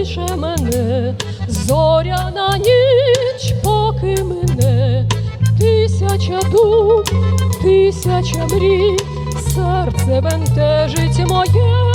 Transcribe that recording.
кличе мене, зоряна ніч, поки мене, тисяча дум, тисяча мрій, серце бентежить моє,